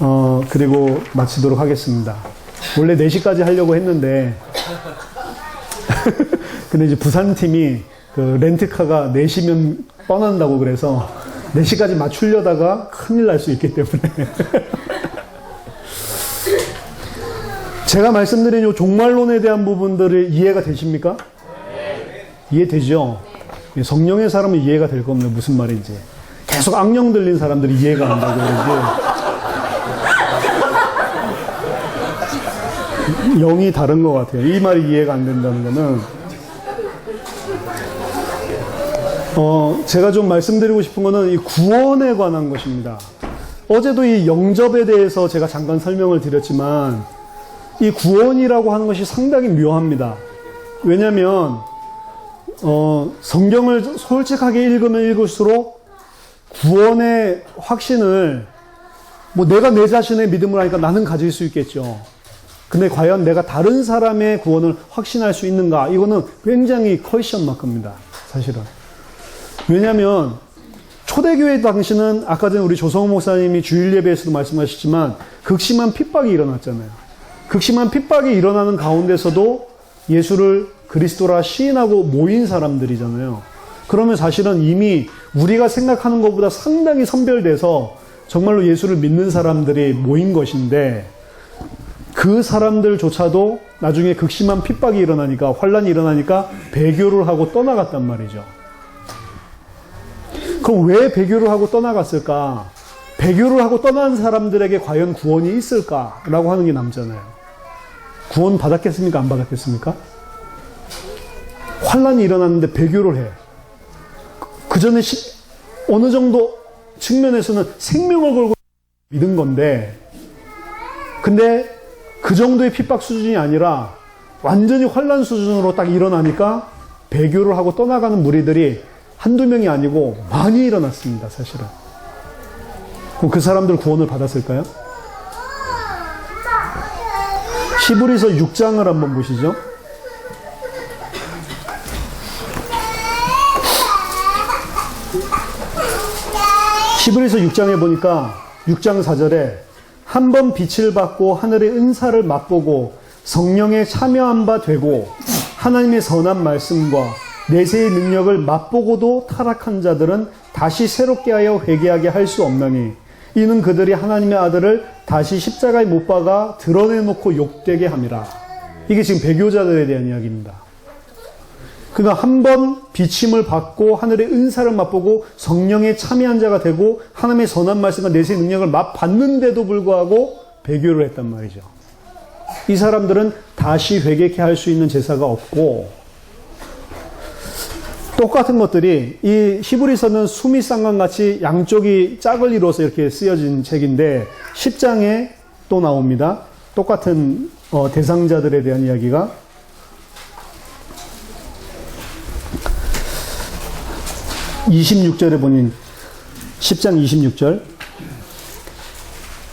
어, 그리고 마치도록 하겠습니다. 원래 4시까지 하려고 했는데, 근데 이제 부산팀이 그 렌트카가 4시면 떠난다고 그래서 4시까지 맞추려다가 큰일 날 수 있기 때문에. 제가 말씀드린 이 종말론에 대한 부분들이 이해가 되십니까? 이해되죠? 예, 성령의 사람은 이해가 될 겁니다. 무슨 말인지. 계속 악령 들린 사람들이 이해가 안 되고 그러지. 영이 다른 것 같아요. 이 말이 이해가 안 된다는 거는. 어, 제가 좀 말씀드리고 싶은 거는 이 구원에 관한 것입니다. 어제도 이 영접에 대해서 제가 잠깐 설명을 드렸지만, 이 구원이라고 하는 것이 상당히 묘합니다. 왜냐면, 어, 성경을 솔직하게 읽으면 읽을수록 구원의 확신을 뭐 내가 내 자신의 믿음을 하니까 나는 가질 수 있겠죠. 근데 과연 내가 다른 사람의 구원을 확신할 수 있는가? 이거는 굉장히 퀘션 마크입니다. 사실은. 왜냐하면 초대교회 당시는 아까 전에 우리 조성호 목사님이 주일 예배에서도 말씀하셨지만 극심한 핍박이 일어났잖아요. 극심한 핍박이 일어나는 가운데서도 예수를 그리스도라 시인하고 모인 사람들이잖아요. 그러면 사실은 이미 우리가 생각하는 것보다 상당히 선별돼서 정말로 예수를 믿는 사람들이 모인 것인데 그 사람들조차도 나중에 극심한 핍박이 일어나니까 환란이 일어나니까 배교를 하고 떠나갔단 말이죠. 그럼 왜 배교를 하고 떠나갔을까? 배교를 하고 떠난 사람들에게 과연 구원이 있을까라고 하는 게 남잖아요. 구원 받았겠습니까? 안 받았겠습니까? 환란이 일어났는데 배교를 해. 그 전에 어느 정도 측면에서는 생명을 걸고 믿은 건데, 근데 그 정도의 핍박 수준이 아니라 완전히 환란 수준으로 딱 일어나니까 배교를 하고 떠나가는 무리들이 한두 명이 아니고 많이 일어났습니다, 사실은. 그 사람들 구원을 받았을까요? 히브리서 6장을 한번 보시죠. 히브리서 6장에 보니까 6장 4절에 한 번 빛을 받고 하늘의 은사를 맛보고 성령에 참여한 바 되고 하나님의 선한 말씀과 내세의 능력을 맛보고도 타락한 자들은 다시 새롭게 하여 회개하게 할 수 없나니 이는 그들이 하나님의 아들을 다시 십자가에 못 박아 드러내놓고 욕되게 함이라. 이게 지금 배교자들에 대한 이야기입니다. 그러니까 한번 비침을 받고 하늘의 은사를 맛보고 성령에 참여한 자가 되고 하나님의 선한 말씀과 내세의 능력을 맛봤는데도 불구하고 배교를 했단 말이죠. 이 사람들은 다시 회개케 할 수 있는 제사가 없고 똑같은 것들이 이 히브리서는 수미쌍관 같이 양쪽이 짝을 이루어서 이렇게 쓰여진 책인데 10장에 또 나옵니다. 똑같은 어, 대상자들에 대한 이야기가 26절에 보니 10장 26절.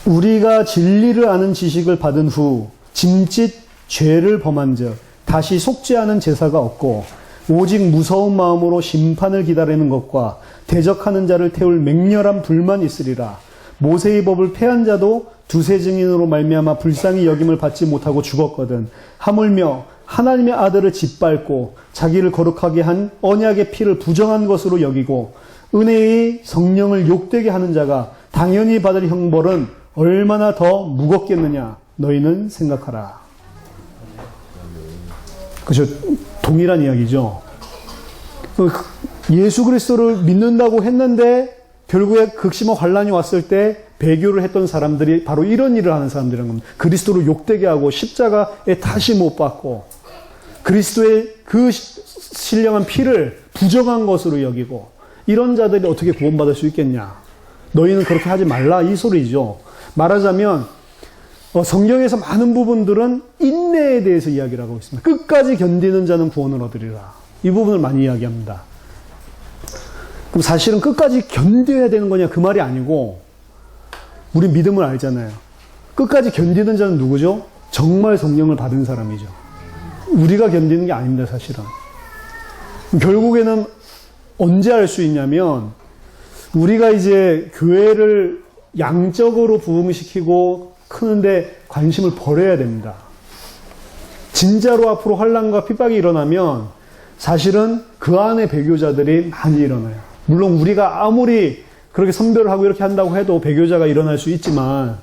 우리가 진리를 아는 지식을 받은 후 짐짓 죄를 범한 적 다시 속죄하는 제사가 없고 오직 무서운 마음으로 심판을 기다리는 것과 대적하는 자를 태울 맹렬한 불만 있으리라. 모세의 법을 폐한 자도 두세 증인으로 말미암아 불쌍히 여김을 받지 못하고 죽었거든. 하물며 하나님의 아들을 짓밟고 자기를 거룩하게 한 언약의 피를 부정한 것으로 여기고 은혜의 성령을 욕되게 하는 자가 당연히 받을 형벌은 얼마나 더 무겁겠느냐 너희는 생각하라. 그죠? 동일한 이야기죠. 예수 그리스도를 믿는다고 했는데 결국에 극심한 환란이 왔을 때 배교를 했던 사람들이 바로 이런 일을 하는 사람들이라는 겁니다. 그리스도를 욕되게 하고 십자가에 다시 못 박고 그리스도의 그 신령한 피를 부정한 것으로 여기고 이런 자들이 어떻게 구원받을 수 있겠냐? 너희는 그렇게 하지 말라 이 소리죠. 말하자면 어, 성경에서 많은 부분들은 인내에 대해서 이야기를 하고 있습니다. 끝까지 견디는 자는 구원을 얻으리라. 이 부분을 많이 이야기합니다. 그럼 사실은 끝까지 견뎌야 되는 거냐 그 말이 아니고 우리 믿음을 알잖아요. 끝까지 견디는 자는 누구죠? 정말 성령을 받은 사람이죠. 우리가 견디는 게 아닙니다, 사실은. 결국에는 언제 알 수 있냐면, 우리가 이제 교회를 양적으로 부흥시키고 크는데 관심을 버려야 됩니다. 진짜로 앞으로 환란과 핍박이 일어나면 사실은 그 안에 배교자들이 많이 일어나요. 물론 우리가 아무리 그렇게 선별을 하고 이렇게 한다고 해도 배교자가 일어날 수 있지만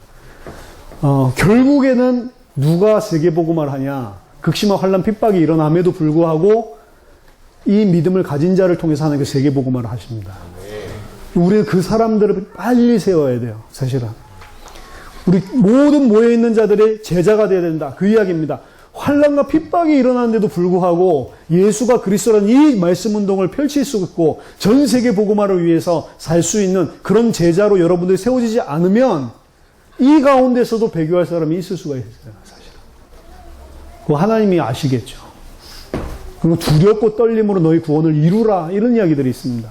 어, 결국에는 누가 세계복음을 하냐 극심한 환란 핍박이 일어남에도 불구하고 이 믿음을 가진 자를 통해서 하는 게 세계 복음을 하십니다. 우리는 그 사람들을 빨리 세워야 돼요. 사실은 우리 모든 모여 있는 자들의 제자가 되어야 된다. 그 이야기입니다. 환란과 핍박이 일어나는데도 불구하고 예수가 그리스도라는 이 말씀 운동을 펼칠 수 있고 전 세계 복음화를 위해서 살 수 있는 그런 제자로 여러분들이 세워지지 않으면 이 가운데서도 배교할 사람이 있을 수가 있어요. 그 하나님이 아시겠죠. 그리고 두렵고 떨림으로 너희 구원을 이루라 이런 이야기들이 있습니다.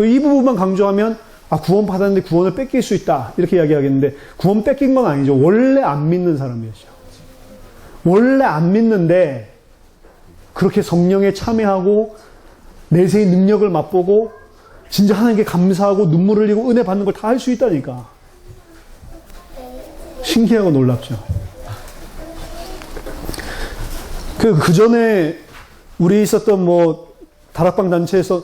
이 부분만 강조하면 아 구원 받았는데 구원을 뺏길 수 있다 이렇게 이야기하겠는데 구원 뺏긴 건 아니죠. 원래 안 믿는 사람이었죠. 원래 안 믿는데 그렇게 성령에 참여하고 내세의 능력을 맛보고 진짜 하나님께 감사하고 눈물을 흘리고 은혜 받는 걸 다 할 수 있다니까. 신기하고 놀랍죠. 그, 그 전에 우리 있었던 뭐 다락방 단체에서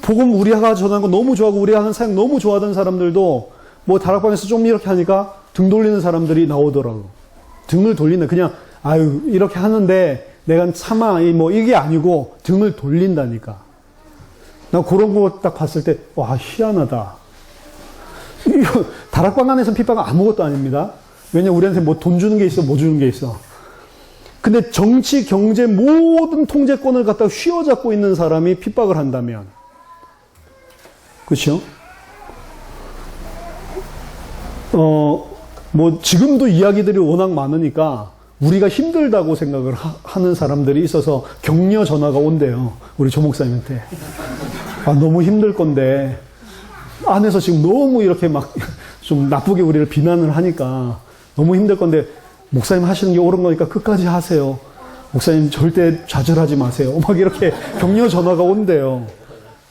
복음 우리가 전하는 거 너무 좋아하고 우리가 하는 사역 너무 좋아하던 사람들도 뭐 다락방에서 좀 이렇게 하니까 등 돌리는 사람들이 나오더라고. 등을 돌리는 그냥 아유 이렇게 하는데 내가 이뭐 이게 아니고 등을 돌린다니까. 나 그런 거 딱 봤을 때 와 희한하다. 다락방 안에서 핍박은 아무것도 아닙니다. 왜냐 우리한테 뭐 돈 주는 게 있어 뭐 주는 게 있어. 근데 정치 경제 모든 통제권을 갖다 휘어잡고 있는 사람이 핍박을 한다면 그렇죠? 어, 뭐, 지금도 이야기들이 워낙 많으니까 우리가 힘들다고 생각을 하, 는 사람들이 있어서 격려 전화가 온대요. 우리 조 목사님한테. 아, 너무 힘들 건데, 안에서 지금 너무 이렇게 막 좀 나쁘게 우리를 비난을 하니까 너무 힘들 건데, 목사님 하시는 게 옳은 거니까 끝까지 하세요. 목사님 절대 좌절하지 마세요. 막 이렇게 격려 전화가 온대요.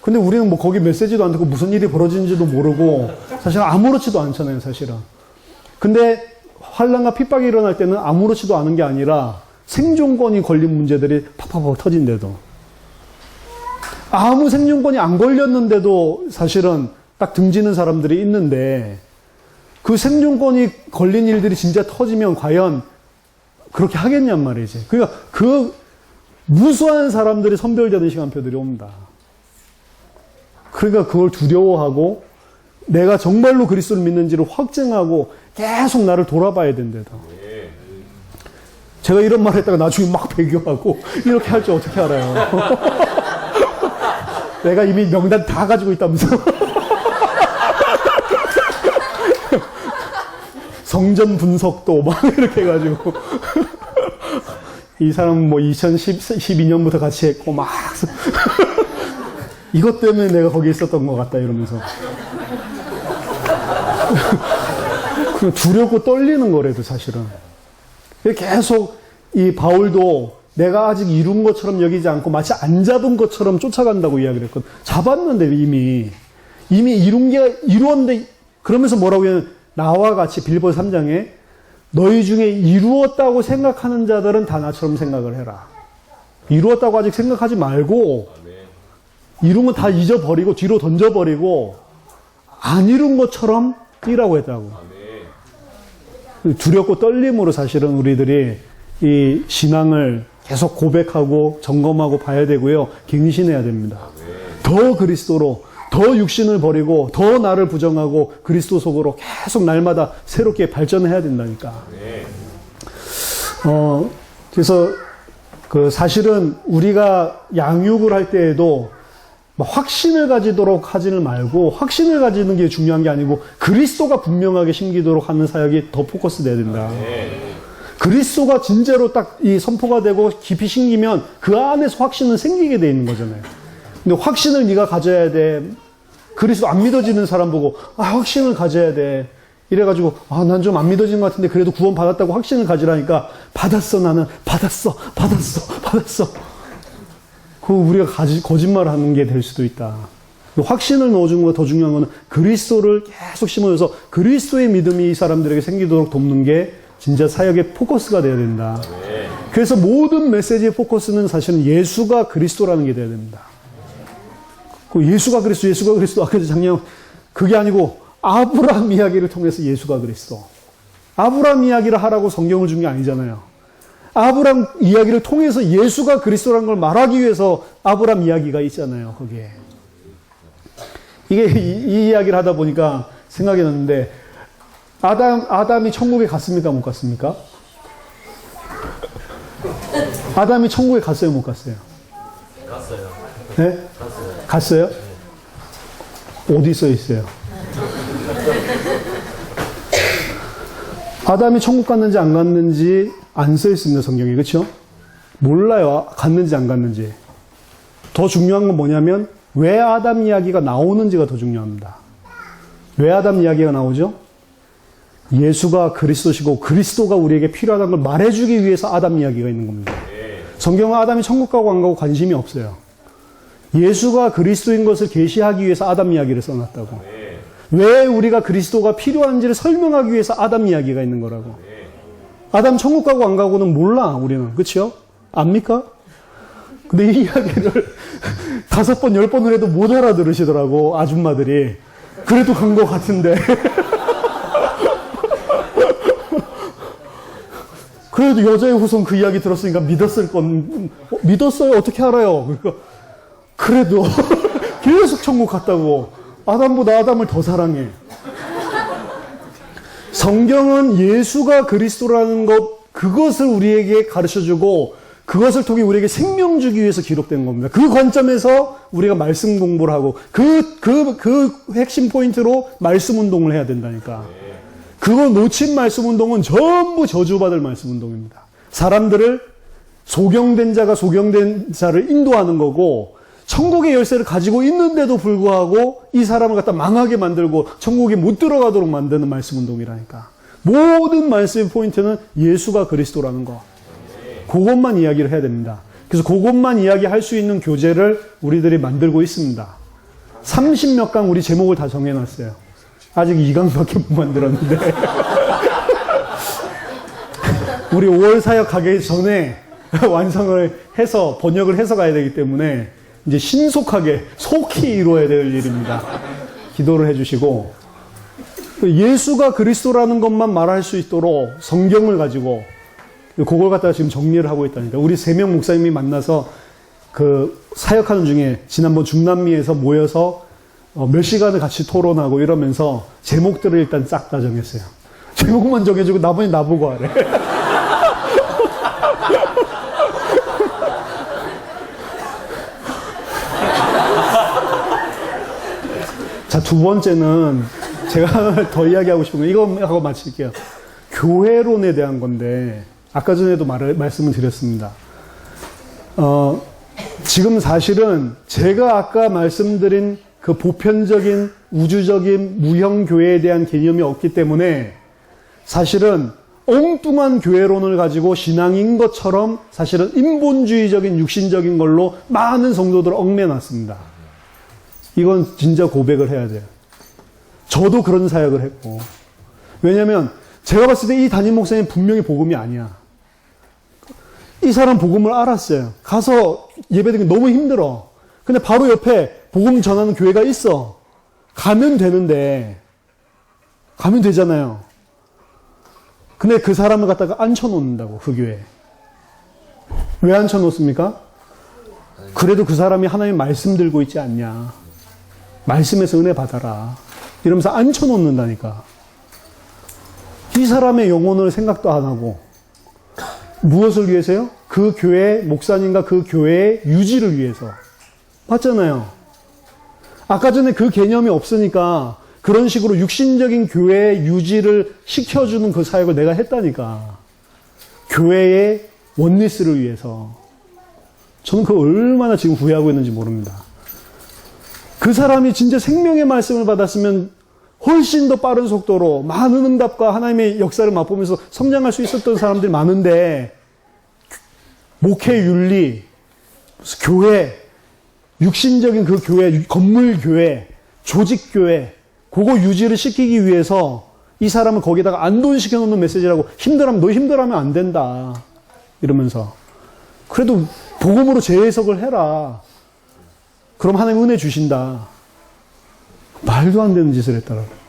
근데 우리는 뭐 거기 메시지도 안 듣고 무슨 일이 벌어지는지도 모르고 사실 아무렇지도 않잖아요, 사실은. 근데 환란과 핍박이 일어날 때는 아무렇지도 않은 게 아니라 생존권이 걸린 문제들이 팍팍팍 터진대도 아무 생존권이 안 걸렸는데도 사실은 딱 등지는 사람들이 있는데 그 생존권이 걸린 일들이 진짜 터지면 과연 그렇게 하겠냔 말이지. 그러니까 그 무수한 사람들이 선별되는 시간표들이 옵니다. 그러니까 그걸 두려워하고 내가 정말로 그리스도를 믿는지를 확증하고 계속 나를 돌아봐야 된대다. 제가 이런 말 했다가 나중에 막 배교하고 이렇게 할 줄 어떻게 알아요? 내가 이미 명단 다 가지고 있다면서. 성전 분석도 막 이렇게 해가지고. 이 사람 뭐 2012년부터 같이 했고 막. 이것 때문에 내가 거기 있었던 것 같다 이러면서. 그 두렵고 떨리는 거래도 사실은. 계속 이 바울도 내가 아직 이룬 것처럼 여기지 않고 마치 안 잡은 것처럼 쫓아간다고 이야기를 했거든. 잡았는데 이미. 이미 이룬 게, 이루었는데, 그러면서 뭐라고 해요? 나와 같이 빌보 3장에 너희 중에 이루었다고 생각하는 자들은 다 나처럼 생각을 해라. 이루었다고 아직 생각하지 말고, 이룬 건 다 잊어버리고, 뒤로 던져버리고, 안 이룬 것처럼 뛰라고 했다고. 두렵고 떨림으로 사실은 우리들이 이 신앙을 계속 고백하고 점검하고 봐야 되고요. 갱신해야 됩니다. 더 그리스도로, 더 육신을 버리고, 더 나를 부정하고 그리스도 속으로 계속 날마다 새롭게 발전해야 된다니까. 어, 그래서 그 사실은 우리가 양육을 할 때에도 확신을 가지도록 하지는 말고 확신을 가지는 게 중요한 게 아니고 그리스도가 분명하게 심기도록 하는 사역이 더 포커스 돼야 된다. 그리스도가 진짜로 딱 이 선포가 되고 깊이 심기면 그 안에서 확신은 생기게 돼 있는 거잖아요. 근데 확신을 네가 가져야 돼. 그리스도 안 믿어지는 사람 보고 아 확신을 가져야 돼. 이래가지고 아 난 좀 안 믿어지는 것 같은데 그래도 구원 받았다고 확신을 가지라니까 받았어 나는 받았어 받았어 받았어. 그 우리가 가지, 거짓말을 하는 게 될 수도 있다. 확신을 넣어주는 것보다 더 중요한 것은 그리스도를 계속 심어줘서 그리스도의 믿음이 이 사람들에게 생기도록 돕는 게 진짜 사역의 포커스가 되어야 된다. 그래서 모든 메시지의 포커스는 사실은 예수가 그리스도라는 게 되어야 됩니다. 그 예수가 그리스도, 예수가 그리스도. 아까 작년 그게 아니고 아브라함 이야기를 통해서 예수가 그리스도. 아브라함 이야기를 하라고 성경을 준 게 아니잖아요. 아브라함 이야기를 통해서 예수가 그리스도라는 걸 말하기 위해서 아브라함 이야기가 있잖아요. 거기에. 이게 이, 이 이야기를 하다 보니까 생각이 났는데 아담 아담이 천국에 갔습니까? 못 갔습니까? 아담이 천국에 갔어요? 못 갔어요? 갔어요. 네? 갔어요. 어디 써 있어요? 아담이 천국 갔는지 안 갔는지 안 써 있습니다, 성경에. 그렇죠? 몰라요. 갔는지 안 갔는지. 더 중요한 건 뭐냐면 왜 아담 이야기가 나오는지가 더 중요합니다. 왜 아담 이야기가 나오죠? 예수가 그리스도시고 그리스도가 우리에게 필요하다는 걸 말해주기 위해서 아담 이야기가 있는 겁니다. 성경은 아담이 천국 가고 안 가고 관심이 없어요. 예수가 그리스도인 것을 계시하기 위해서 아담 이야기를 써놨다고. 왜 우리가 그리스도가 필요한지를 설명하기 위해서 아담 이야기가 있는 거라고. 아담 천국 가고 안 가고는 몰라 우리는 그렇죠? 압니까? 근데 이 이야기를 다섯 번, 열 번을 해도 못 알아들으시더라고 아줌마들이. 그래도 간 것 같은데. 그래도 여자의 후손 그 이야기 들었으니까 믿었을 건 어, 믿었어요. 어떻게 알아요? 그러니까 그래도 계속 천국 갔다고 아담보다 아담을 더 사랑해. 성경은 예수가 그리스도라는 것 그것을 우리에게 가르쳐 주고 그것을 통해 우리에게 생명 주기 위해서 기록된 겁니다. 그 관점에서 우리가 말씀 공부를 하고 그 그 그 핵심 포인트로 말씀 운동을 해야 된다니까. 그거 놓친 말씀 운동은 전부 저주받을 말씀 운동입니다. 사람들을 소경된 자가 소경된 자를 인도하는 거고 천국의 열쇠를 가지고 있는데도 불구하고 이 사람을 갖다 망하게 만들고 천국에 못 들어가도록 만드는 말씀 운동이라니까. 모든 말씀의 포인트는 예수가 그리스도라는 거. 그것만 이야기를 해야 됩니다. 그래서 그것만 이야기할 수 있는 교재를 우리들이 만들고 있습니다. 30몇 강 우리 제목을 다 정해놨어요. 아직 2강밖에 못 만들었는데. 우리 5월 사역 가기 전에 완성을 해서 번역을 해서 가야 되기 때문에 이제 신속하게 속히 이루어야 될 일입니다. 기도를 해주시고 예수가 그리스도라는 것만 말할 수 있도록 성경을 가지고 그걸 갖다가 지금 정리를 하고 있다니까. 우리 세 명 목사님이 만나서 그 사역하는 중에 지난번 중남미에서 모여서 어, 몇 시간을 같이 토론하고 이러면서 제목들을 일단 싹 다 정했어요. 제목만 정해주고 나머지 나보고 하래. 자, 두 번째는 제가 더 이야기하고 싶은 거, 이거 하고 마칠게요. 교회론에 대한 건데, 아까 전에도 말을, 말씀을 드렸습니다. 어, 지금 사실은 제가 아까 말씀드린 그 보편적인 우주적인 무형 교회에 대한 개념이 없기 때문에 사실은 엉뚱한 교회론을 가지고 신앙인 것처럼 사실은 인본주의적인 육신적인 걸로 많은 성도들을 얽매놨습니다. 이건 진짜 고백을 해야 돼요. 저도 그런 사역을 했고. 왜냐면 제가 봤을 때 이 담임 목사님 분명히 복음이 아니야. 이 사람 복음을 알았어요. 가서 예배드리기 너무 힘들어. 근데 바로 옆에 복음 전하는 교회가 있어. 가면 되는데, 가면 되잖아요. 근데 그 사람을 갖다가 앉혀놓는다고, 그 교회에. 왜 앉혀놓습니까? 그래도 그 사람이 하나님 말씀 들고 있지 않냐. 말씀에서 은혜 받아라. 이러면서 앉혀놓는다니까. 이 사람의 영혼을 생각도 안 하고, 무엇을 위해서요? 그 교회, 목사님과 그 교회의 유지를 위해서. 맞잖아요. 아까 전에 그 개념이 없으니까 그런 식으로 육신적인 교회의 유지를 시켜주는 그 사역을 내가 했다니까. 교회의 원리스를 위해서. 저는 그 얼마나 지금 후회하고 있는지 모릅니다. 그 사람이 진짜 생명의 말씀을 받았으면 훨씬 더 빠른 속도로 많은 응답과 하나님의 역사를 맛보면서 성장할 수 있었던 사람들이 많은데, 목회 윤리, 교회, 육신적인 그 교회, 건물 교회, 조직 교회, 그거 유지를 시키기 위해서 이 사람을 거기다가 안돈시켜 놓는 메시지라고 힘들하면 너 힘들하면 안 된다. 이러면서. 그래도 복음으로 재해석을 해라. 그럼 하나님 은혜 주신다. 말도 안 되는 짓을 했더라고요.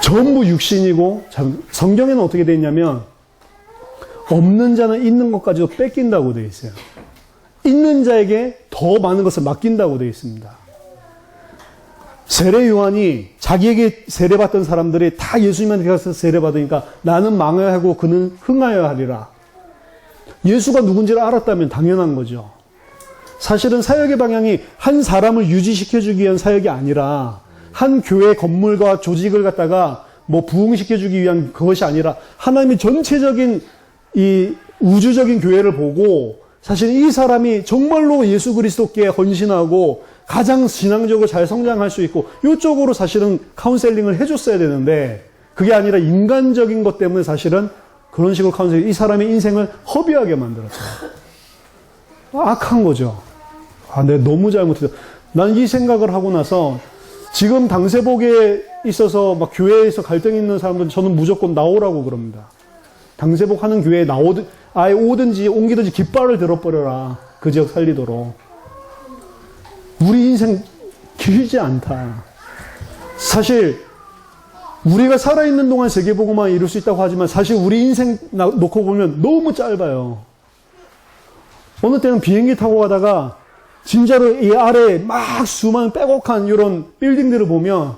전부 육신이고, 참, 성경에는 어떻게 돼 있냐면, 없는 자는 있는 것까지도 뺏긴다고 되어 있어요. 있는 자에게 더 많은 것을 맡긴다고 되어 있습니다. 세례 요한이 자기에게 세례받던 사람들이 다 예수님한테 가서 세례받으니까 나는 망해야 하고 그는 흥하여야 하리라. 예수가 누군지를 알았다면 당연한 거죠. 사실은 사역의 방향이 한 사람을 유지시켜주기 위한 사역이 아니라 한 교회 건물과 조직을 갖다가 뭐 부흥시켜주기 위한 그것이 아니라 하나님의 전체적인 이 우주적인 교회를 보고 사실 이 사람이 정말로 예수 그리스도께 헌신하고 가장 신앙적으로 잘 성장할 수 있고 이쪽으로 사실은 카운셀링을 해줬어야 되는데 그게 아니라 인간적인 것 때문에 사실은 그런 식으로 카운셀링 이 사람의 인생을 허비하게 만들었어요. 악한 거죠. 아, 내가 너무 잘못했어. 난이 생각을 하고 나서 지금 당세복에 있어서 막 교회에서 갈등이 있는 사람들은 저는 무조건 나오라고 그럽니다. 당세복 하는 교회에 나오든, 아예 오든지 옮기든지 깃발을 들어버려라. 그 지역 살리도록. 우리 인생 길지 않다. 사실, 우리가 살아있는 동안 세계보고만 이룰 수 있다고 하지만 사실 우리 인생 나- 놓고 보면 너무 짧아요. 어느 때는 비행기 타고 가다가 진짜로 이 아래에 막 수많은 빼곡한 이런 빌딩들을 보면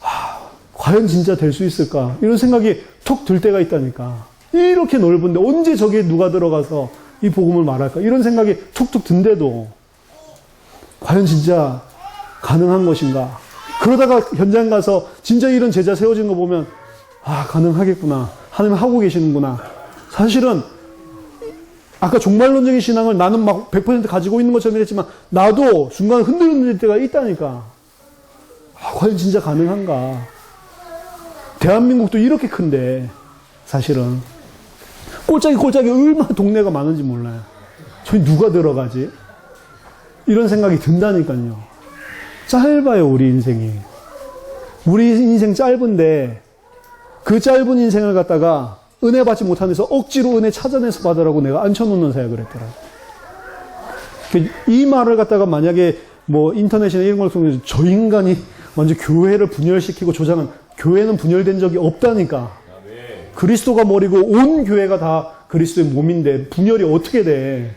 하, 과연 진짜 될 수 있을까? 이런 생각이 툭 들 때가 있다니까. 이렇게 넓은데 언제 저기에 누가 들어가서 이 복음을 말할까? 이런 생각이 툭툭 든데도 과연 진짜 가능한 것인가? 그러다가 현장 가서 진짜 이런 제자 세워진 거 보면 아, 가능하겠구나. 하나님 하고 계시는구나. 사실은 아까 종말론적인 신앙을 나는 막 100% 가지고 있는 것처럼 했지만 나도 순간 흔들흔들 때가 있다니까. 아, 과연 진짜 가능한가? 대한민국도 이렇게 큰데 사실은 꼴짝이 꼴짝이 얼마나 동네가 많은지 몰라요. 저기 누가 들어가지? 이런 생각이 든다니까요. 짧아요, 우리 인생이. 우리 인생 짧은데 그 짧은 인생을 갖다가 은혜 받지 못한 데서 억지로 은혜 찾아내서 받으라고 내가 앉혀놓는 사역을 했더라. 이 말을 갖다가 만약에 뭐 인터넷이나 이런 걸 통해서 저 인간이 완전 교회를 분열시키고 조장한 교회는 분열된 적이 없다니까. 그리스도가 머리고 온 교회가 다 그리스도의 몸인데 분열이 어떻게 돼?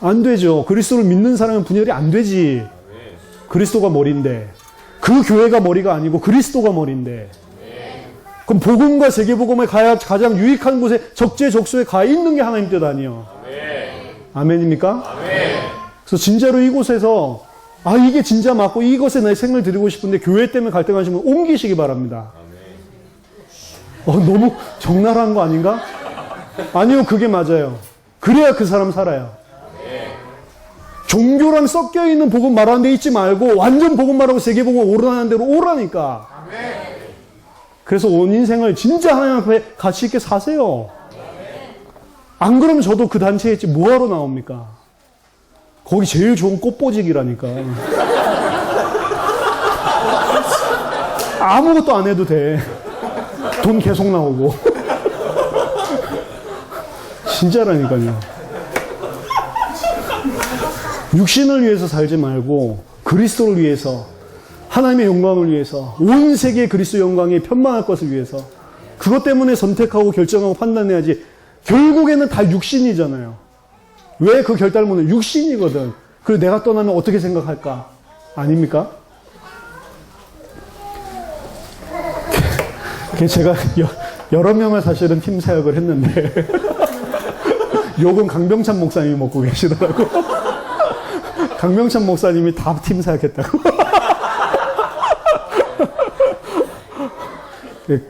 안 되죠. 그리스도를 믿는 사람은 분열이 안 되지. 그리스도가 머리인데. 그 교회가 머리가 아니고 그리스도가 머리인데. 그럼 복음과 세계복음에 가야 가장 유익한 곳에 적재적소에 가 있는 게 하나님 뜻 아니요. 아멘 입니까? 그래서 진짜로 이곳에서 아 이게 진짜 맞고 이것에 내 생을 드리고 싶은데 교회 때문에 갈등하시면 옮기시기 바랍니다. 어, 너무 적나라한 거 아닌가? 아니요, 그게 맞아요. 그래야 그 사람 살아요. 종교랑 섞여 있는 복음 말하는 데 있지 말고 완전 복음 말하고 세계 복음 오르라는 대로 오라니까. 그래서 온 인생을 진짜 하나님 앞에 가치 있게 사세요. 안 그러면 저도 그 단체에 있지 뭐하러 나옵니까? 거기 제일 좋은 꽃보직이라니까. 아무것도 안 해도 돼. 돈 계속 나오고. 진짜라니까요. 육신을 위해서 살지 말고 그리스도를 위해서 하나님의 영광을 위해서 온 세계 그리스도 영광이 편만할 것을 위해서 그것 때문에 선택하고 결정하고 판단해야지 결국에는 다 육신이잖아요. 왜 그 결단문은 육신이거든. 그리고 내가 떠나면 어떻게 생각할까? 아닙니까? 제가 여, 여러 명을 사실은 팀 사역을 했는데 욕은 강병찬 목사님이 먹고 계시더라고. 강병찬 목사님이 다 팀 사역했다고.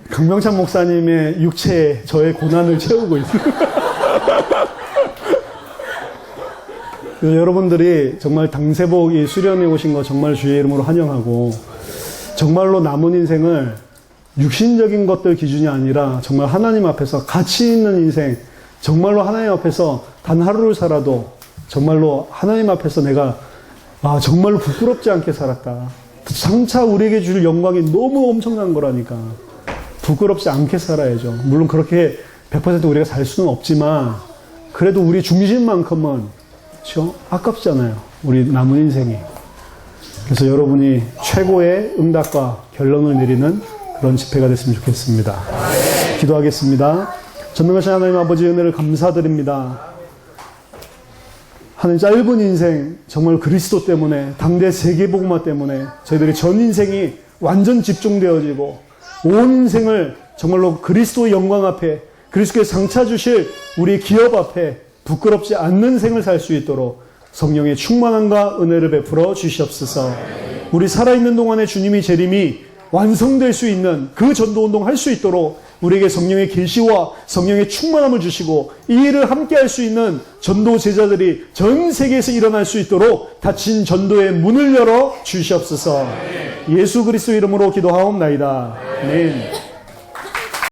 강병찬 목사님의 육체에 저의 고난을 채우고 있습니다. 그래서 여러분들이 정말 당세복 이 수련회 오신 거 정말 주의 이름으로 환영하고 정말로 남은 인생을 육신적인 것들 기준이 아니라 정말 하나님 앞에서 가치 있는 인생, 정말로 하나님 앞에서 단 하루를 살아도 정말로 하나님 앞에서 내가 아 정말로 부끄럽지 않게 살았다. 장차 우리에게 줄 영광이 너무 엄청난 거라니까 부끄럽지 않게 살아야죠. 물론 그렇게 100% 우리가 살 수는 없지만 그래도 우리 중심만큼은 그렇죠? 아깝잖아요. 우리 남은 인생이. 그래서 여러분이 최고의 응답과 결론을 내리는 그런 집회가 됐으면 좋겠습니다. 기도하겠습니다. 전능하신 하나님 아버지 은혜를 감사드립니다. 하는 짧은 인생 정말 그리스도 때문에 당대 세계복음화 때문에 저희들의 전 인생이 완전 집중되어지고 온 인생을 정말로 그리스도의 영광 앞에 그리스도의 상차 주실 우리 기업 앞에 부끄럽지 않는 생을 살 수 있도록 성령의 충만함과 은혜를 베풀어 주시옵소서. 우리 살아있는 동안에 주님이 재림이 완성될 수 있는 그 전도 운동 할 수 있도록 우리에게 성령의 계시와 성령의 충만함을 주시고 이 일을 함께 할 수 있는 전도 제자들이 전 세계에서 일어날 수 있도록 닫힌 전도의 문을 열어 주시옵소서. 예수 그리스도 이름으로 기도하옵나이다. 아멘.